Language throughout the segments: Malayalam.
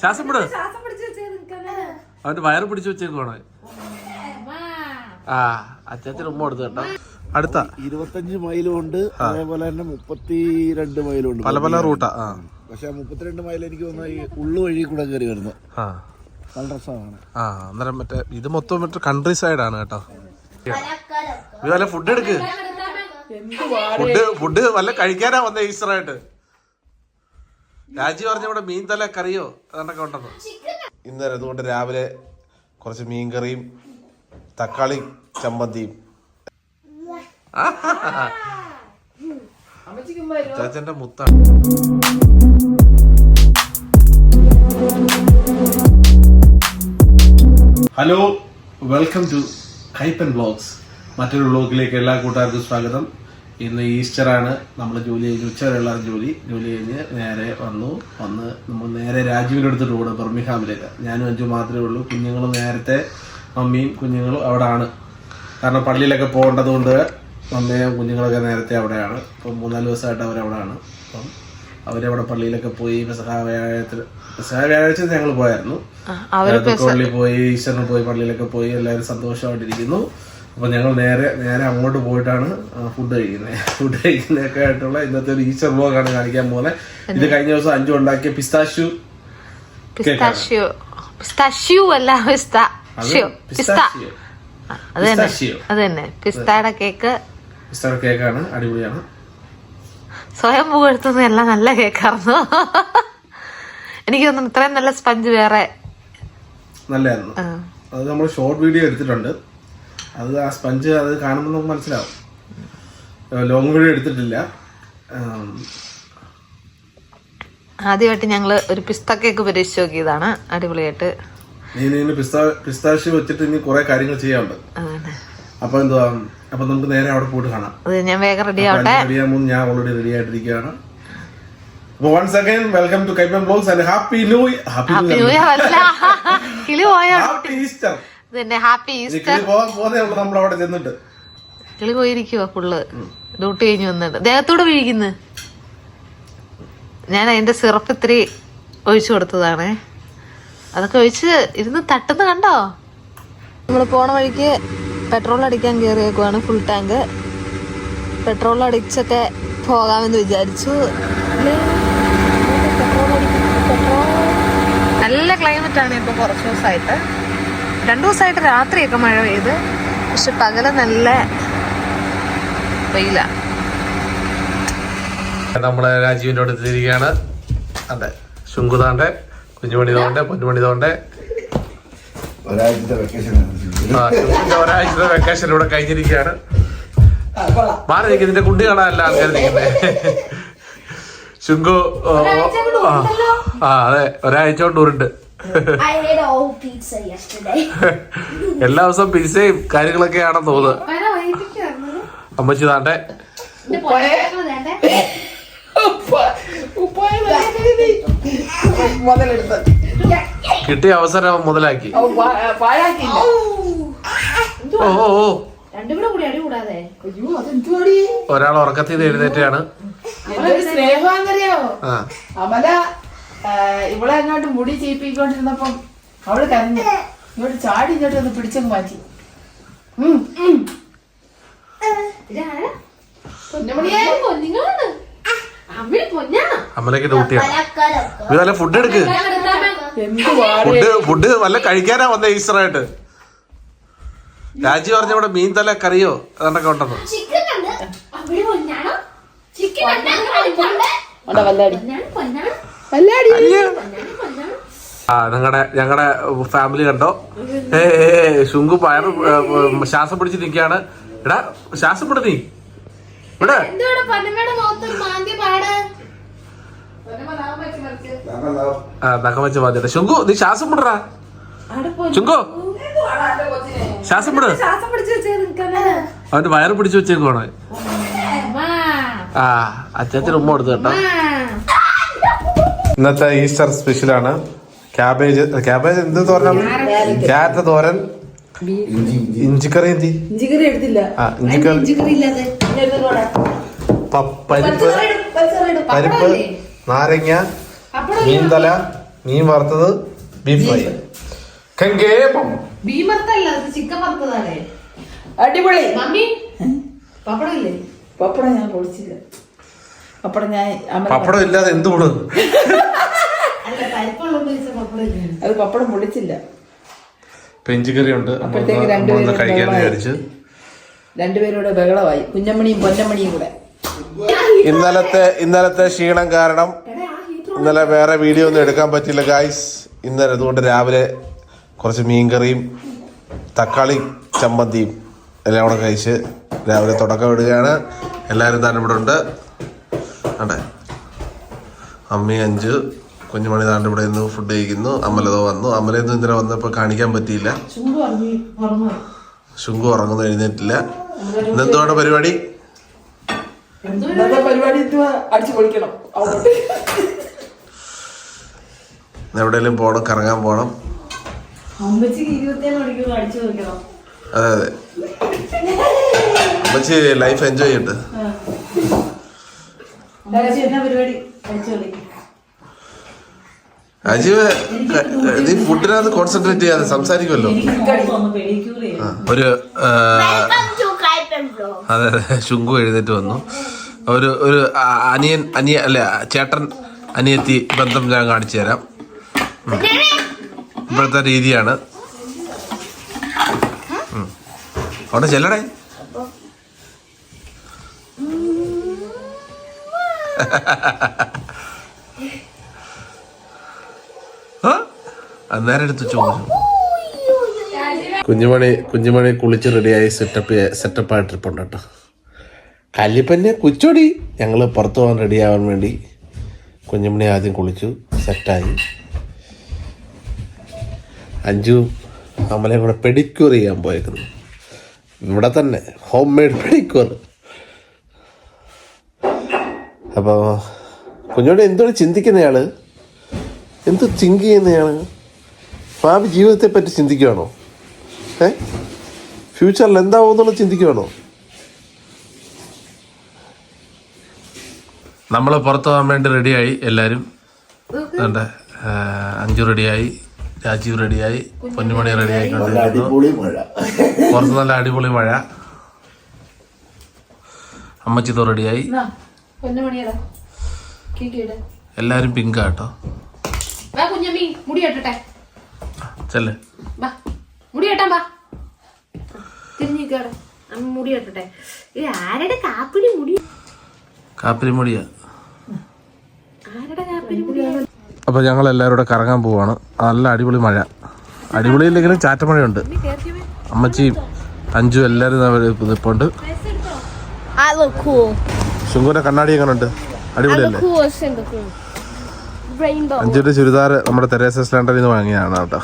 ശ്വാസം വിട് അവന്റെ വയറ് പിടിച്ചു വെച്ചേക്കുവാണ്. ആ അച്ചാച്ചന് ഉമ്മ കൊടുത്തു കേട്ടോ. അടുത്ത. ഇരുപത്തഞ്ച് മൈലും ഉണ്ട് അതേപോലെ തന്നെ മുപ്പത്തി രണ്ട് മൈലും ഉണ്ട് പല പല റൂട്ടാ. പക്ഷെ മുപ്പത്തിരണ്ട് മൈൽ എനിക്ക് തോന്നുന്നു ഈ ഉള്ളു വഴി കൂടെ കയറി വരുന്നു ആ. നല്ല രസമാണ്. ആ അന്നേരം മറ്റേ ഇത് മൊത്തം മറ്റേ കൺട്രി സൈഡ് ആണ് കേട്ടോ. ഇത് വല്ല ഫുഡ് എടുക്ക്. ഫുഡ് ഫുഡ് വല്ല കഴിക്കാനാ വന്ന ഈസ്റ്ററായിട്ട്. രാജി പറഞ്ഞ ഇവിടെ മീൻ തല കറിയോ? അതൊക്കെ ഉണ്ടെന്ന്. ഇന്നലെ അതുകൊണ്ട് രാവിലെ കുറച്ച് മീൻ കറിയും തക്കാളി ചമ്മന്തിയും. ചാച്ചന്റെ മുത്താണ്. Hello welcome to Kaippan blogs മറ്റൊരു ബ്ലോഗിലേക്ക് എല്ലാ കൂട്ടുകാർക്കും സ്വാഗതം. ഇന്ന് ഈസ്റ്ററാണ്. നമ്മൾ ജോലി കഴിഞ്ഞ് ഉച്ചവരെയുള്ള ജോലി. ജോലി കഴിഞ്ഞ് നേരെ വന്നു. വന്ന് നമ്മൾ നേരെ രാജീവിന്റെ അടുത്തിട്ട് കൂടെ ബർമിഹാമിലേക്ക്. ഞാനും അഞ്ചു മാത്രമേ ഉള്ളൂ. കുഞ്ഞുങ്ങൾ നേരത്തെ മമ്മിയും കുഞ്ഞുങ്ങളും അവിടെ ആണ് കാരണം പള്ളിയിലൊക്കെ പോകേണ്ടത് കൊണ്ട് മമ്മിയും കുഞ്ഞുങ്ങളൊക്കെ നേരത്തെ അവിടെയാണ്. ഇപ്പം മൂന്നാൽ ദിവസമായിട്ട് അവരവിടെയാണ് അപ്പം അവരവിടെ പള്ളിയിലൊക്കെ പോയി പെസഹ വ്യാഴത്തിൽ പെസഹ വ്യാഴാഴ്ച ഞങ്ങൾ പോയായിരുന്നു പള്ളി പോയി ഈശ്വരന് പോയി പള്ളിയിലൊക്കെ പോയി എല്ലാവരും സന്തോഷമായിട്ടിരിക്കുന്നു. അപ്പൊ ഞങ്ങൾ നേരെ നേരെ അങ്ങോട്ട് പോയിട്ടാണ് ഫുഡ് കഴിക്കുന്നത്. ഫുഡ് കഴിക്കുന്നതൊക്കെ ആയിട്ടുള്ള ഇന്നത്തെ ഒരു ഈസ്റ്റർ വ്ലോഗാണ് കാണിക്കാൻ പോകുന്നത്. ഇത് കഴിഞ്ഞ ദിവസം അഞ്ചു ഉണ്ടാക്കിയ പിസ്താഷ്യു പിസ്താഷ്യോ. അല്ല കേക്ക്. പിസ്ത കേക്കാണ് അടിപൊളിയാണ്. സ്വയം പുകഴ്ത്തുന്ന എല്ലാം നല്ല കേക്കായിരുന്നു. എനിക്ക് തോന്നുന്നു ഇത്രയും നല്ല സ്പഞ്ച് വേറെ നല്ലതായിരുന്നു. അത് നമ്മൾ ഷോർട്ട് വീഡിയോ എടുത്തിട്ടുണ്ട്. അത് ആ സ്പഞ്ച് അത് കാണുമ്പോൾ നമുക്ക് മനസ്സിലാവും. ലോങ് വീഡിയോ എടുത്തിട്ടില്ല. ആദ്യമായിട്ട് ഞങ്ങൾ ഒരു പിസ്തക്കേക്ക് കേക്ക് പരീക്ഷിച്ച് നോക്കിയതാണ്. അടിപൊളിയായിട്ട്. ഇനി പിസ്താ വെച്ചിട്ട് ഇനി കുറെ കാര്യങ്ങൾ ചെയ്യാനുണ്ട്. അപ്പൊ എന്തുവാ അപ്പൊ നമുക്ക് നേരെ അവിടെ പോയിട്ട് കാണാം. ഞാൻ വേഗം റെഡി ആവട്ടെ. ഞാൻ ഓൾറെഡി റെഡി ആയിട്ടിരിക്കുകയാണ്. അപ്പൊ once again welcome to Kaippan blogs and happy new happy new year happy Easter തന്നെ ഹാപ്പി ഈസ്റ്റർ. അവിടെ ചെന്നിട്ട് കിളി പോയിരിക്കുവോ ഫുള്ള്. ഡ്യൂട്ടി കഴിഞ്ഞ് വന്നിട്ട്. ദേഹത്തോട് വീഴിക്കുന്നു? ഞാൻ അതിന്റെ സിറപ്പ് ഇത്തിരി ഒഴിച്ചു കൊടുത്തതാണ്. അതൊക്കെ ഒഴിച്ച് ഇരുന്ന് തട്ടുന്ന കണ്ടോ? നമ്മൾ പോണ വഴിക്ക് പെട്രോൾ അടിക്കാൻ കയറിയേക്കുവാണ് ഫുൾ ടാങ്ക് പെട്രോൾ അടിച്ചൊക്കെ പോകാമെന്ന് വിചാരിച്ചു. പെട്രോൾ അടിക്കുന്നു, പെട്രോൾ. നല്ല ക്ലൈമറ്റ് ആണ് ഇപ്പൊ കുറച്ച് ദിവസമായിട്ട് രണ്ടു ദിവസമായിട്ട് രാത്രിയൊക്കെ മഴ പെയ്ത്. പക്ഷെ പകൽ നല്ല വെയില. നമ്മളെ രാജീവിന്റെ അടുത്ത് തിരികെയാണ് അതെ ശുങ്കുതാണ്ടെ കുഞ്ഞുമണി തോണ്ടെ പൊന്നുമണി തോണ്ടെ ഒരാഴ്ചത്തെ വെക്കേഷൻ ഒരാഴ്ചത്തെ വെക്കേഷൻ ഇവിടെ കഴിഞ്ഞിരിക്കുകയാണ്. മാറി ഇതിന്റെ കുണ്ടി കാണാനല്ല ആൾക്കാർ നിൽക്കുന്നത് ശുങ്കു ആ, ആ അതെ ഒരാഴ്ച കൊണ്ട് ഉരുണ്ട്. I ate all pizza yesterday. എല്ലാ ദിവസവും പിസയും കാര്യങ്ങളൊക്കെ ആണെന്ന് തോന്നുന്നത് അമ്മച്ചി താണ്ടെ. കിട്ടിയ അവസരം മുതലാക്കി. ഓ ഓ ഓ. ഒരാൾ ഉറക്കത്തിൽ എഴുന്നേറ്റാണ് സ്നേഹം അമല ഇവളെ അങ്ങോട്ട് മുടി ചെയ്യിപ്പിക്കൊണ്ടിരുന്നപ്പം അവൾ കരഞ്ഞു. ഇങ്ങോട്ട് ചാടി ഇങ്ങോട്ട് ഒന്ന് പിടിച്ചങ്ങ് മാറ്റി. അമ്മലേക്ക് വല്ല ഫുഡ് എടുക്ക്. ഫുഡ് ഫുഡ് നല്ല കഴിക്കാനാ വന്നേ ഈസ്റ്ററായിട്ട്. രാജി പറഞ്ഞ ഇവിടെ മീൻ തല കറിയോ? അതൊക്കെ ഉണ്ടെന്ന്. ചിക്കൻ ആ നിങ്ങളുടെ ഞങ്ങളുടെ ഫാമിലി കണ്ടോ? ഏ ശുങ്കു പയർ ശ്വാസം പിടിച്ച് നിൽക്കാണ് എടാ ശ്വാസം പിടി നീ. ഇവിടെ. പാട്? നഖം വെച്ച് മാറ്റിട്ട് ശുങ്കു നീ ശ്വാസം പിടറാ. ശുങ്കു. ശ്വാസം നിൽക്കാനാ. അവന്റെ വയറ് പിടിച്ച് വെച്ചേക്കുവാണ്. ആ അച്ചാച്ചൻ ഉമ്മ കൊടുത്തു കേട്ടോ. ഇന്നത്തെ ഈസ്റ്റർ സ്പെഷ്യലാണ്. ക്യാബേജ് ക്യാബേജ് എന്ത് തോരൻ ക്യാരറ്റ്. തോരൻ. ഇഞ്ചിക്കറി എന്തി? ഇഞ്ചിക്കറി എടുത്തില്ല. ആ ഇഞ്ചിക്കറി പ- പരിപ്പ് പരിപ്പ് നാരങ്ങ മീൻതല മീൻ വറുത്തത് ബീഫ് ഫ്രൈ. കങ്കേപ്പം. ബീം വറുത്തല്ല ചിക്കൻ വറുത്തതാണേ. അടിപൊളി. മമ്മി പപ്പടം ഇല്ലേ? പപ്പടം ഞാൻ പൊളിച്ചില്ല പപ്പടം ഞാൻ പപ്പടം ഇല്ലാതെ എന്തുകൊണ്ട് അല്ല പരിപ്പുള്ള പപ്പടം ഇല്ലേ അത് പപ്പടം പൊളിച്ചില്ല പെഞ്ചുകറി ഉണ്ട് അപ്പോഴത്തേക്ക് രണ്ടുപേരും രണ്ടുപേരുടെ ബഹളമായി. കുഞ്ഞമ്മണിയും പൊന്നമ്മണിയും കൂടെ. ഇന്നലത്തെ ഇന്നലത്തെ ക്ഷീണം കാരണം ഇന്നലെ വേറെ വീഡിയോ ഒന്നും എടുക്കാൻ പറ്റില്ല ഗായ്സ് ഇന്നലെ അതുകൊണ്ട് രാവിലെ കുറച്ച് മീൻകറിയും തക്കാളി ചമ്മന്തിയും എല്ലാം കൂടെ കഴിച്ച് രാവിലെ തുടക്കം ഇടുകയാണ്. എല്ലാവരും തന്നെ ഇവിടെ ഉണ്ട്. അതെ അമ്മി അഞ്ച്. കുഞ്ഞുമണി താണ്ട് ഇവിടെ നിന്ന് ഫുഡ് കഴിക്കുന്നു. അമലതോ വന്നു. അമലയൊന്നും ഇന്നലെ വന്നപ്പോൾ കാണിക്കാൻ പറ്റിയില്ല. ശുങ്കു ഉറങ്ങുന്നു എഴുന്നേറ്റില്ല. ഇന്നെന്തുവാണ് പരിപാടി? എവിടെയെങ്കിലും പോണം കറങ്ങാൻ പോണം അതെ അതെ. അമ്മച്ചി ലൈഫ് എൻജോയ് ചെയ്യട്ടെ. പരിപാടി? അജീവ് നീ ഫുഡിനകത്ത് കോൺസെൻട്രേറ്റ് ചെയ്യാതെ സംസാരിക്കുമല്ലോ. ഒരു. അതെ അതെ ശുങ്കു എഴുന്നേറ്റ് വന്നു. ഒരു ഒരു അനിയൻ അനിയ അല്ല ചേട്ടൻ അനിയത്തി ബന്ധം ഞാൻ കാണിച്ചു തരാം. ഇപ്പോഴത്തെ രീതിയാണ്. അവിടെ ചെല്ലടേ. ആ? അന്നേരം എടുത്ത് ചോദിച്ചു കുഞ്ഞുമണി കുഞ്ഞുമണി കുളിച്ച് റെഡിയായി സെറ്റപ്പ് സെറ്റപ്പ് ആയിട്ടിരിപ്പുണ്ട് കേട്ടോ. കല്ലിപ്പന്നെ കുച്ചോടി. ഞങ്ങൾ പുറത്ത് പോകാൻ റെഡിയാവാൻ വേണ്ടി കുഞ്ഞുമണി ആദ്യം കുളിച്ചു സെറ്റായി അഞ്ചു അമ്മലെ കൂടെ പെഡിക്യൂർ ചെയ്യാൻ പോയേക്കുന്നു. ഇവിടെ തന്നെ ഹോം മെയ്ഡ് പെഡിക്യൂർ അപ്പോൾ കുഞ്ഞോടെ എന്തോ ചിന്തിക്കുന്നയാൾ എന്ത് തിങ്ക് ചെയ്യുന്നയാൾ? ഭാവി ജീവിതത്തെ പറ്റി ചിന്തിക്കുകയാണോ ഏ? ഫ്യൂച്ചറിൽ എന്താവും എന്നുള്ളത് ചിന്തിക്കുകയാണോ നമ്മൾ പുറത്തു പോകാൻ വേണ്ടി റെഡിയായി എല്ലാവരും ഉണ്ട് അഞ്ചു റെഡിയായി രാജീവ് റെഡിയായി പൊന്നുമണി റെഡിയായി അടിപൊളി മഴ. പുറത്ത് നല്ല അടിപൊളി മഴ. അമ്മച്ചിത്തോ റെഡിയായി എല്ലാവരും പിങ്കാ കേട്ടോ. വാ കുഞ്ഞമ്മി മുടി കെട്ടട്ടെ. ചെല്ലേ. മുടി തിരിഞ്ഞിക്കാടെ അമ്മ മുടി കെട്ടട്ടെ ഇത് ആരുടെ കാപ്പിടി മുടി? കാപ്പിരി മുടിയാ. ആരുടെ അപ്പോൾ ഞങ്ങൾ എല്ലാവരും കൂടെ കറങ്ങാൻ പോവാണ്. നല്ല അടിപൊളി മഴ. അടിപൊളി ഇല്ലെങ്കിലും ചാറ്റമഴയുണ്ട് അമ്മച്ചിയും അഞ്ചും എല്ലാവരും നിൽപ്പുണ്ട് ശുങ്കൂരെ കണ്ണാടി എങ്ങനെ ഉണ്ട് അടിപൊളിയല്ലേ. അഞ്ചിന്റെ ചുരിദാർ നമ്മുടെ തെരേസ സ്ലാൻഡറിൽ നിന്ന് വാങ്ങിയതാണ് കേട്ടോ.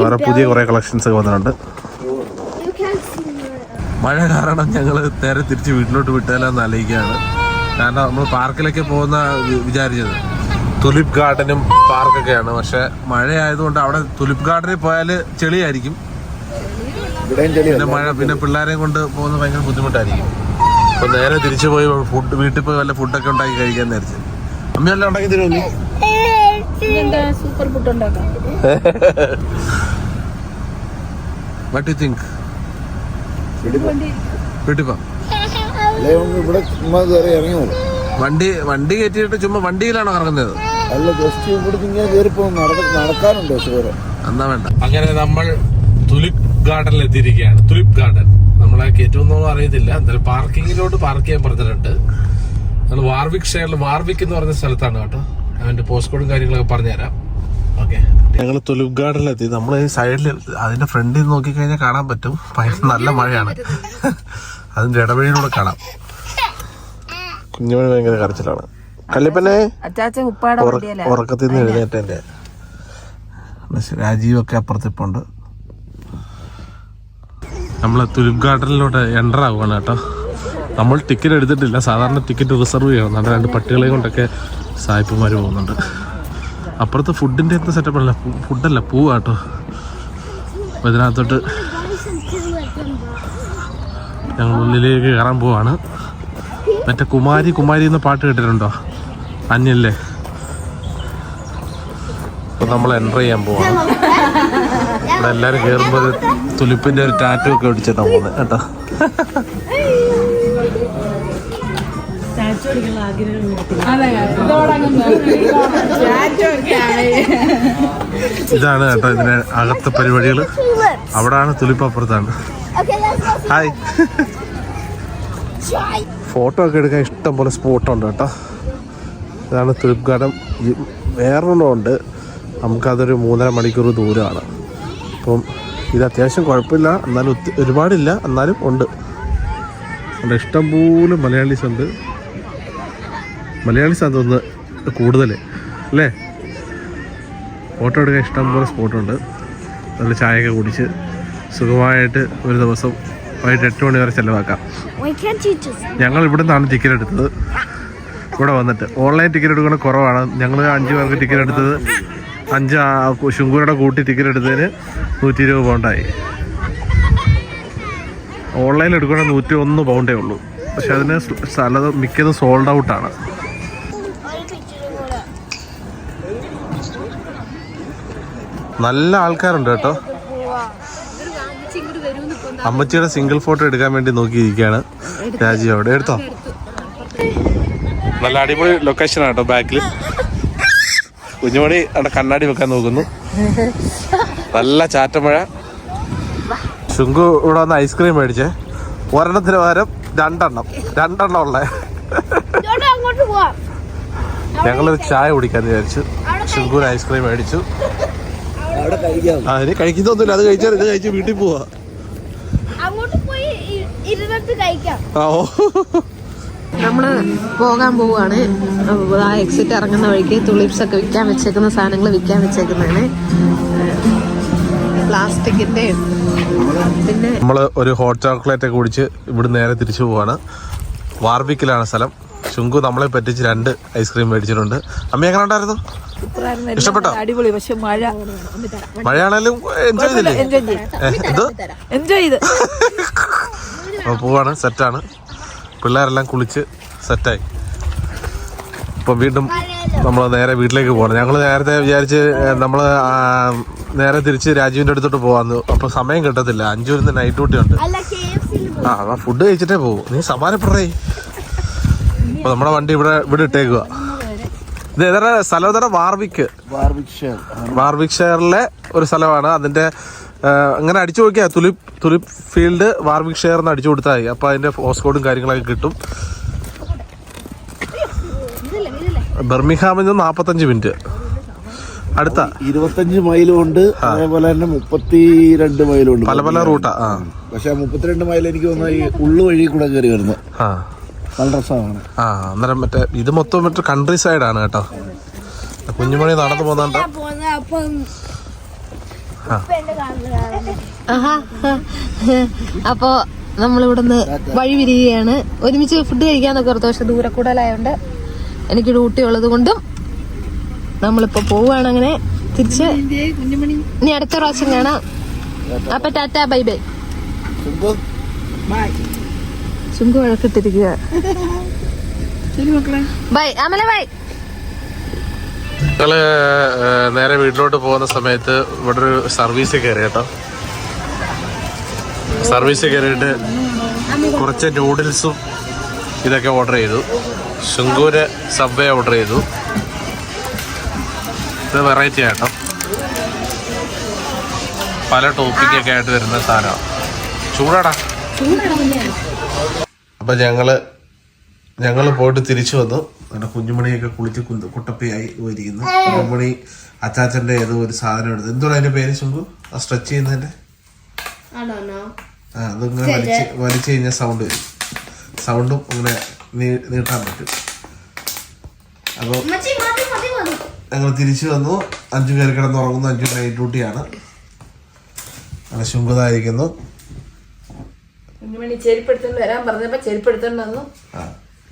വേറെ പുതിയ കുറെ കുറേ കളക്ഷൻസ് ഒക്കെ വന്നിട്ടുണ്ട്. മഴ കാരണം ഞങ്ങൾ നേരെ തിരിച്ച് വീട്ടിലോട്ട് വിട്ടാലെന്ന് ആലോചിക്കുകയാണ്. കാരണം നമ്മൾ പാർക്കിലൊക്കെ പോകുന്ന വിചാരിച്ചത്. തുലിപ് ഗാർഡനും പാർക്കൊക്കെയാണ്. പക്ഷെ മഴ ആയതുകൊണ്ട് അവിടെ തുലിപ് ഗാർഡനിൽ പോയാൽ ചെളിയായിരിക്കും. പിന്നെ മഴ പിന്നെ പിള്ളേരെയും കൊണ്ട് പോകുന്നത് ഭയങ്കര ബുദ്ധിമുട്ടായിരിക്കും. അപ്പൊ നേരെ തിരിച്ചു പോയി ഫുഡ് വീട്ടിൽ പോയി വല്ല ഫുഡൊക്കെ ഉണ്ടാക്കി കഴിക്കാൻ നേരിച്ചു അമ്മയെല്ലാം ഉണ്ടാക്കി തരുമല്ലോ സൂപ്പർ ഉണ്ടാക്കാം വാട്ട് യു തിങ്ക് ഇവിടെ ചുമ്മാ കയറി ഇറങ്ങിയോളൂ വണ്ടി വണ്ടി കയറ്റിയിട്ട് ചുമ്മാ വണ്ടിയിലാണോ ഇറങ്ങുന്നത് അല്ല ജസ്റ്റ് ഇവിടുന്ന് ഇങ്ങനെ കയറിപ്പോ നടക്കാനുണ്ടോ ചോറ് എന്നാ വേണ്ട. അങ്ങനെ നമ്മൾ തുലിപ് ഗാർഡനിൽ എത്തിയിരിക്കുകയാണ്. Tulip garden. നമ്മളെ കയറ്റുമെന്നൊന്നും അറിയത്തില്ല. എന്തായാലും പാർക്കിങ്ങിലോട്ട് പാർക്ക് ചെയ്യാൻ പറഞ്ഞിട്ടുണ്ട്. നമ്മൾ വാർവിക് ഷെയറിൽ വാർവിക് എന്ന് പറഞ്ഞ സ്ഥലത്താണ് കേട്ടോ. അവന്റെ പോസ്റ്റ് കോഡും കാര്യങ്ങളൊക്കെ പറഞ്ഞുതരാം. ഓക്കെ ഞങ്ങൾ തുലുപ് ഗാർഡനിലെത്തി നമ്മൾ ഈ സൈഡിൽ അതിന്റെ ഫ്രണ്ടിൽ നോക്കിക്കഴിഞ്ഞാൽ കാണാൻ പറ്റും. ഭയങ്കര നല്ല മഴയാണ്. അതിന്റെ ഇടവഴിയിലൂടെ കാണാം. കുഞ്ഞുമണി ഭയങ്കര കരച്ചിലാണ്. കല്ലിപ്പനെ ഉറക്കത്തിൽ നിന്ന് എഴുന്നേറ്റന്റെ. രാജീവൊക്കെ അപ്പുറത്തിപ്പുണ്ട്. നമ്മൾ തുലിപ് ഗാർഡനിലോട്ട് എന്റർ ആവുകയാണ് കേട്ടോ. നമ്മൾ ടിക്കറ്റ് എടുത്തിട്ടില്ല. സാധാരണ ടിക്കറ്റ് റിസർവ് ചെയ്യണം നമ്മുടെ രണ്ട് പട്ടികളെ കൊണ്ടൊക്കെ സായിപ്പന്മാർ പോകുന്നുണ്ട്. അപ്പുറത്ത് ഫുഡിന്റെ സെറ്റപ്പ് അല്ല. ഫുഡല്ല പൂവ് കേട്ടോ അപ്പോൾ ഇതിനകത്തോട്ട് ഞങ്ങൾ ഉള്ളിലേക്ക് കയറാൻ പോവാണ്. മറ്റേ കുമാരി കുമാരി എന്ന പാട്ട് കേട്ടിട്ടുണ്ടോ? അന്യല്ലേ? അപ്പോൾ നമ്മൾ എന്റർ ചെയ്യാൻ പോവാണ്. ഇവിടെ എല്ലാവരും കയറുമ്പോൾ തുലിപ്പിന്റെ ഒരു ടാറ്റു ഒക്കെ ഒടിച്ചിട്ടാ പോകുന്നത് കേട്ടോ. ഇതാണ് കേട്ടോ ഇതിന്റെ അകത്തെ പരിപാടികൾ. അവിടാണ് തുലിപ്പപ്പുറത്താണ്. ഹായ് ഫോട്ടോ ഒക്കെ എടുക്കാൻ ഇഷ്ടം പോലെ സ്പോട്ടുണ്ട് കേട്ടോ. ഇതാണ് തുലിപ്പ് ഗാർഡൻ ഈ വേറൊരെണ്ണം ഉണ്ട്. നമുക്കതൊരു മൂന്നര മണിക്കൂർ ദൂരമാണ്. അപ്പം ഇത് അത്യാവശ്യം കുഴപ്പമില്ല. എന്നാലും ഒരുപാടില്ല. എന്നാലും ഉണ്ട്. അവിടെ ഇഷ്ടം പോലെ മലയാളീസ് ഉണ്ട്. മലയാളീസ് ആണ് തോന്നുന്നത് കൂടുതൽ അല്ലേ? ഫോട്ടോ എടുക്കാൻ ഇഷ്ടംപോലെ സ്പോട്ടുണ്ട് നല്ല ചായയൊക്കെ കുടിച്ച് സുഖമായിട്ട് ഒരു ദിവസം വൈകിട്ട് എട്ട് മണി വരെ ചിലവാക്കാം. ഞങ്ങൾ ഇവിടെ നിന്നാണ് ടിക്കറ്റ് എടുത്തത്. ഇവിടെ വന്നിട്ട്. ഓൺലൈൻ ടിക്കറ്റ് എടുക്കുന്ന കുറവാണ്. ഞങ്ങൾ അഞ്ച് പേർക്ക് ടിക്കറ്റ് എടുത്തത്. അഞ്ച് ശുങ്കൂരുടെ കൂട്ടി ടിക്കറ്റ് എടുത്തതിന് നൂറ്റി ഇരുപത് പൗണ്ടായി ഓൺലൈനിൽ എടുക്കുകയാണെങ്കിൽ നൂറ്റി ഒന്ന് പൗണ്ടേ ഉള്ളൂ. പക്ഷെ അതിന് സ്ഥലം മിക്കതും സോൾഡ് ഔട്ടാണ് നല്ല ആൾക്കാരുണ്ട് കേട്ടോ. അമ്മച്ചിയുടെ സിംഗിൾ ഫോട്ടോ എടുക്കാൻ വേണ്ടി നോക്കിയിരിക്കുകയാണ്. രാജീവ് അവിടെ. എടുത്തോ? നല്ല അടിപൊളി ലൊക്കേഷൻ ആണ് ആട്ടോ ബാക്കിൽ കുഞ്ഞുമണി അവിടെ കണ്ണാടി വെക്കാൻ നോക്കുന്നു. നല്ല ചാറ്റമഴ. ശുങ്കു ഇവിടെ വന്ന് ഐസ്ക്രീം മേടിച്ചേ. ഒരെണ്ണത്തിന് പകരം രണ്ടെണ്ണം. രണ്ടെണ്ണം ഉള്ളേ. ഞങ്ങളൊരു ചായ കുടിക്കാന്ന് വിചാരിച്ചു. ശുങ്കുവിന് ഐസ്ക്രീം മേടിച്ചു. അവിടെ കഴിക്കാം ആ ഇനി കഴിക്കുന്നൊന്നുമില്ല. അത് കഴിച്ചാൽ ഇത് കഴിച്ച് വീട്ടിൽ പോവാ. അങ്ങോട്ട് പോയി ഇരുന്നിട്ട് കഴിക്കാം. ആ ഓ. നമ്മൾ പോകാൻ പോവാണ്. ആ എക്സിറ്റ് ഇറങ്ങുന്ന വഴിക്ക് തുളിപ്സ് ഒക്കെ വിൽക്കാൻ വെച്ചേക്കുന്ന സാധനങ്ങൾ വിൽക്കാൻ വെച്ചേക്കുന്നതാണ്. പ്ലാസ്റ്റിക്കിന്റെ പിന്നെ നമ്മൾ ഒരു ഹോട്ട് ചോക്ലേറ്റ് ഒക്കെ കുടിച്ച് ഇവിടെ നേരെ തിരിച്ചു പോവാണ്. വാർബിക്കിലാണ് സ്ഥലം. ശുങ്കു നമ്മളെ പറ്റിച്ച് രണ്ട് ഐസ്ക്രീം മേടിച്ചിട്ടുണ്ട്. അമ്മ എങ്ങനെ ഉണ്ടായിരുന്നു? ഇഷ്ടപ്പെട്ടോ? അടിപൊളി. പക്ഷെ മഴ മഴയാണേലും എൻജോയ് ചെയ്തില്ലേ? എന്തോ? എൻജോയ് ചെയ്ത്. പോവാണ്. സെറ്റാണ്. പിള്ളേരെല്ലാം കുളിച്ച് സെറ്റായി. ഇപ്പം വീണ്ടും നമ്മൾ നേരെ വീട്ടിലേക്ക് പോകണം ഞങ്ങൾ നേരത്തെ വിചാരിച്ച് നമ്മൾ നേരെ തിരിച്ച് രാജീവിന്റെ അടുത്തോട്ട് പോകാമെന്ന് അപ്പോൾ സമയം കിട്ടത്തില്ല. അഞ്ചൂരിന്ന് നൈറ്റ് ഡ്യൂട്ടി ഉണ്ട്. ആ ഫുഡ് കഴിച്ചിട്ടേ പോകും നീ സമാനപ്പെടേ അപ്പൊ നമ്മുടെ വണ്ടി ഇവിടെ ഇവിടെ ഇട്ടേക്കുക ഇത് ഏതാ സ്ഥലം ഏതാ വാർവിക്ക് വാർവിക് ഷെയറിലെ ഒരു സ്ഥലമാണ്. അതിന്റെ അങ്ങനെ അടിച്ചു നോക്കിയാൽ tulip tulip field Warwickshire എന്ന് അടിച്ചു കൊടുത്താൽ മതി അപ്പൊ അതിന്റെ ഫോസ്കോഡും കാര്യങ്ങളൊക്കെ കിട്ടും. ബർമിഹാമിൽ നിന്ന് നാപ്പത്തഞ്ച് മിനിറ്റ്. അടുത്ത. ഇരുപത്തഞ്ച് മൈലും ഉണ്ട്. അതേപോലെ തന്നെ മുപ്പത്തി രണ്ട് മൈലും ഉണ്ട്. പല പല റൂട്ടാ. പക്ഷെ മുപ്പത്തിരണ്ട് മൈൽ എനിക്ക് തോന്നുന്നു ഈ ഉള്ളു വഴി കൂടെ കയറി വരുന്നത്. ആ നല്ല രസമാണ്. ആ അന്നേരം മറ്റേ ഇത് മൊത്തം മറ്റേ കൺട്രി സൈഡ് ആണ് കേട്ടോ. കുഞ്ഞുമണി നടന്നു പോകുന്നുണ്ട്. പോകുന്ന. അപ്പം നമ്മളിവിടുന്ന് വഴി പിരിയുകയാണ് ഒരുമിച്ച് ഫുഡ് കഴിക്കാന്നൊക്കെ ഓർത്തു പക്ഷെ ദൂരെ കൂടുതലായോണ്ട് എനിക്ക് ഡ്യൂട്ടി ഉള്ളത് കൊണ്ടും നമ്മളിപ്പോ പോവാണ് അങ്ങനെ. തിരിച്ച് ഇനി അടുത്ത പ്രാവശ്യം കാണാം. അപ്പൊ ടാറ്റ ബൈ ബൈ. ചുങ്കു വഴക്കിട്ടിരിക്കുക ബൈ അമല ബൈ. ഞങ്ങൾ നേരെ വീട്ടിലോട്ട് പോകുന്ന സമയത്ത് ഇവിടെ ഒരു സർവീസ് കയറി കേട്ടോ. സർവീസ് കയറിയിട്ട് കുറച്ച് നൂഡിൽസും ഇതൊക്കെ ഓർഡർ ചെയ്തു. ശുങ്കൂര് സബ്വേ ഓർഡർ ചെയ്തു. ഇത് വെറൈറ്റി ആട്ടോ. പല ടോപ്പിക്കൊക്കെ ഒക്കെ ആയിട്ട് വരുന്ന സാധനമാണ്. ചൂടാടാ. അപ്പൊ ഞങ്ങൾ ഞങ്ങൾ പോയിട്ട് തിരിച്ചു വന്നു. നമ്മുടെ കുഞ്ഞുമണിയൊക്കെ കുളിച്ച് കുന്ത കുട്ടപ്പയായി പോയിരിക്കുന്നു. കുഞ്ഞുമണി അച്ചാച്ചന്റെ ഏതോ ഒരു സാധനം എടുത്ത്. എന്തുകൊണ്ട് അതിന്റെ പേര് ശുങ്കു ആ സ്ട്രെച്ച് ചെയ്യുന്നതിന്റെ ആ അതിങ്ങനെ വലിച്ച് വലിച്ചു കഴിഞ്ഞാൽ സൗണ്ട് വരും. സൗണ്ടും ഇങ്ങനെ നീട്ടാൻ പറ്റും. അപ്പോൾ ഞങ്ങൾ തിരിച്ചു വന്നു. അഞ്ചു പേര് കിടന്നുറങ്ങുന്നു. അഞ്ചു നൈറ്റ് ഡ്യൂട്ടിയാണ് അങ്ങനെ ശുംഭതായിരിക്കുന്നു. കുഞ്ഞുമണി ചെരുപ്പെടുത്തോണ്ട് വരാൻ പറഞ്ഞപ്പോ ചെരുപ്പെടുത്തോണ്ട് വന്നു. ആ.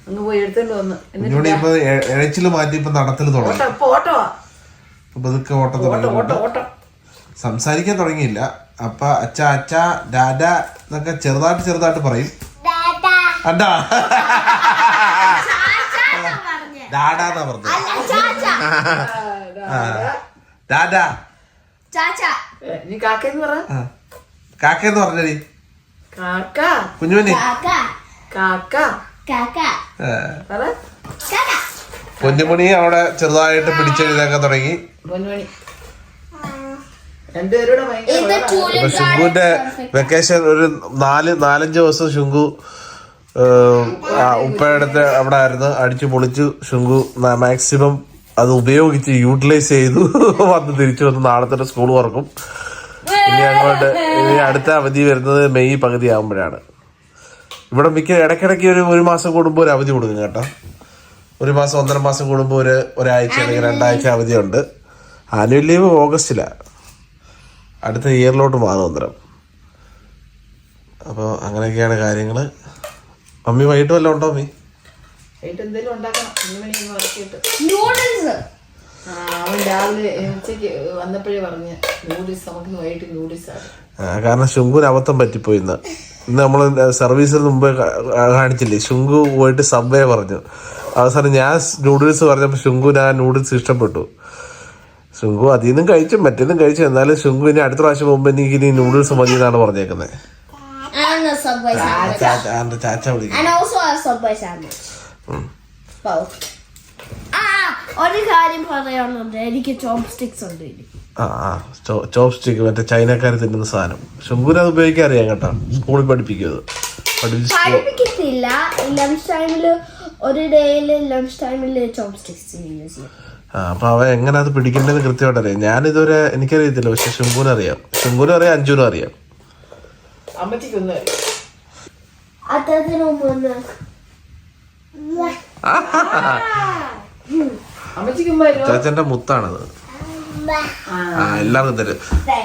അങ്ങ് പോയി എടുത്തോണ്ട് വന്നു. കുഞ്ഞുമണി ഇപ്പൊ ഇഴച്ചിൽ മാറ്റി ഇപ്പൊ തുടങ്ങി. പതുക്കെ ഓട്ടം തുടങ്ങി. സംസാരിക്കാൻ തുടങ്ങിയില്ല. അപ്പൊ അച്ഛ അച്ഛ ഡാഡ എന്നൊക്കെ ചെറുതായിട്ട് ചെറുതായിട്ട് പറയും. അണ്ടാ. പറഞ്ഞേ. ഡാഡാന്നാ പറഞ്ഞത്. ഡാഡാ. കാക്കെന്ന് പറ. ആ. കാക്കയെന്ന് പറഞ്ഞടി. കാക്ക. കുഞ്ഞുമണി. കാക്ക. കുഞ്ഞുമണി അവിടെ ചെറുതായിട്ട് പിടിച്ചെഴുതാക്കാൻ തുടങ്ങി. പൊന്നുമണി. ശുങ്കുവിന്റെ. വെക്കേഷൻ ഒരു നാല് നാലഞ്ച് ദിവസം ശുങ്കു ഉപ്പയടുത്ത് അവിടെ ആയിരുന്നു. അടിച്ചു പൊളിച്ചു. ശുങ്കു മാക്സിമം അത് ഉപയോഗിച്ച് യൂട്ടിലൈസ് ചെയ്തു. വന്ന് തിരിച്ചു വന്ന് നാളെ തന്നെ സ്കൂൾ തുറക്കും. ഇനി അങ്ങോട്ട് ഇനി അടുത്ത അവധി വരുന്നത് മെയ് പകുതി ആകുമ്പോഴാണ് ഇവിടെ മിക്ക ഇടയ്ക്കിടയ്ക്ക് ഒരു ഒരു മാസം കൂടുമ്പോൾ ഒരു അവധി കൊടുക്കും കേട്ടോ. ഒരു മാസം ഒന്നര മാസം കൂടുമ്പോൾ ഒരു ഒരാഴ്ച അല്ലെങ്കിൽ രണ്ടാഴ്ച അവധിയുണ്ട്. ആനുവൽ ലീവ് ഓഗസ്റ്റിലാണ് അടുത്ത ഇയറിലോട്ട് മാറും അന്നേരം അപ്പോൾ അങ്ങനെയൊക്കെയാണ് കാര്യങ്ങൾ മമ്മി വൈകിട്ട് വല്ലതും ഉണ്ടോ മമ്മി? നൂഡിൽസ് അവൻ രാവിലെ ഏ, ഉച്ചയ്ക്ക് വന്നപ്പോഴേ പറഞ്ഞ് നൂഡിൽസ് നമുക്ക് വൈകിട്ട് നൂഡിൽസ് ആ, കാരണം ശുങ്കുവിന് അബദ്ധം പറ്റിപ്പോയി ഇന്ന് ഇന്ന് നമ്മൾ സർവീസിന് മുമ്പ് കാണിച്ചില്ലേ ശുങ്കു പോയിട്ട് സബ്വേ പറഞ്ഞു അവസാനം ഞാൻ നൂഡിൽസ് പറഞ്ഞപ്പോൾ ശുങ്കുവിന് ആ നൂഡിൽസ് ഇഷ്ടപ്പെട്ടു ശുങ്കു അതിൽ നിന്നും കഴിച്ചു മറ്റേന്നും കഴിച്ചു എന്നാലും ശുങ്കു ഇനി അടുത്ത പ്രാവശ്യം പോകുമ്പോൾ എനിക്ക് ഇനി നൂഡിൽസ് മതി എന്നാണ് പറഞ്ഞേക്കുന്നത് ചാച്ച വിളിക്കും ആ ഒരു കാര്യം പറയാനുണ്ട്. എനിക്ക് ചോപ്സ്റ്റിക്സ് ഉണ്ട് ഇനി. ആ ആ ചോപ്പ് സ്റ്റിക്ക് മറ്റേ ചൈനക്കാർ തിന്നുന്ന സാധനം. ശുഭൂര അത് ഉപയോഗിക്കാൻ അറിയാം കേട്ടോ. സ്കൂളിൽ പഠിപ്പിക്കുന്നത് പഠിപ്പിക്കത്തില്ല. ലഞ്ച് ടൈമിൽ ഒരു ഡേയിൽ ലഞ്ച് ടൈമിൽ ചോപ്സ്റ്റിക്സ് യൂസ് ചെയ്യും. ആ അപ്പൊ അവ എങ്ങനെ അത് പിടിക്കേണ്ടത് കൃത്യമായിട്ട് അറിയാം ഞാൻ ഇതുവരെ എനിക്കറിയത്തില്ല പക്ഷെ ശുങ്കുവിന് അറിയാം. ശുങ്കുവിനും അറിയാം അഞ്ജുനും അറിയാം. അമ്മച്ചിക്കൊന്നും ചാച്ചന്റെ മുത്താണത്. ആ. എല്ലാവർക്കും തരും.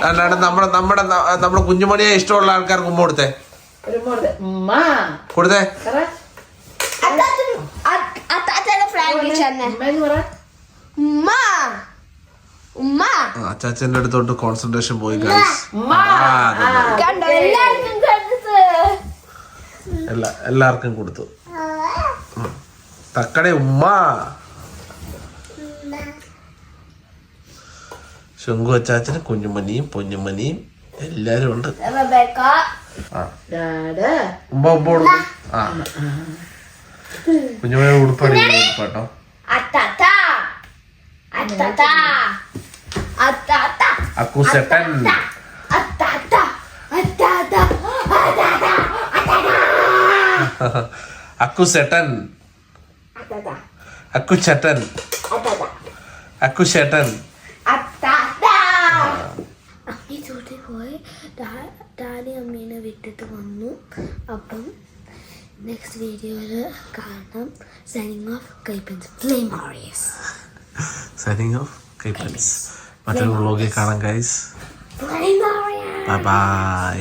അല്ലാണ്ട് നമ്മുടെ നമ്മുടെ നമ്മുടെ കുഞ്ഞുമണിയെ ഇഷ്ടമുള്ള ആൾക്കാർക്ക് ഉമ്മ കൊടുത്തേ. കൊടുത്തേ. അച്ചാച്ചന്റെ അടുത്തോട്ട് കോൺസെൻട്രേഷൻ പോയി എല്ലാവർക്കും കണ്ടത് എല്ലാ എല്ലാവർക്കും കൊടുത്തു. തക്കടെ ഉമ്മ. ശുങ്കു അച്ചാച്ചന് കുഞ്ഞുമണിയും പൊന്നുമണിയും എല്ലാരും ഉണ്ട്. ഉമ്മ ഉമ്മ കൊടുക്കും ആ. കുഞ്ഞുമണി ഉടുപ്പടി ഉടുപ്പാട്ടോ അക്കുസെട്ടൻ. അക്കുസെട്ടൻ. ചേട്ടൻ അക്കുച്ചട്ടൻ അത്താത്ത. അക്കുശേട്ടൻ അത്താത്ത അമ്മി ചൂട്ടിൽ പോയി ഡാഡി അമ്മീനെ വിട്ടിട്ട് വന്നു. അപ്പം നെക്സ്റ്റ് വീഡിയോയിൽ കാണാം. Signing off Kaippans. Warriors signing off Kaippans. മറ്റൊരു വ്ളോഗിൽ കാണാം ഗൈസ് ബൈ ബൈ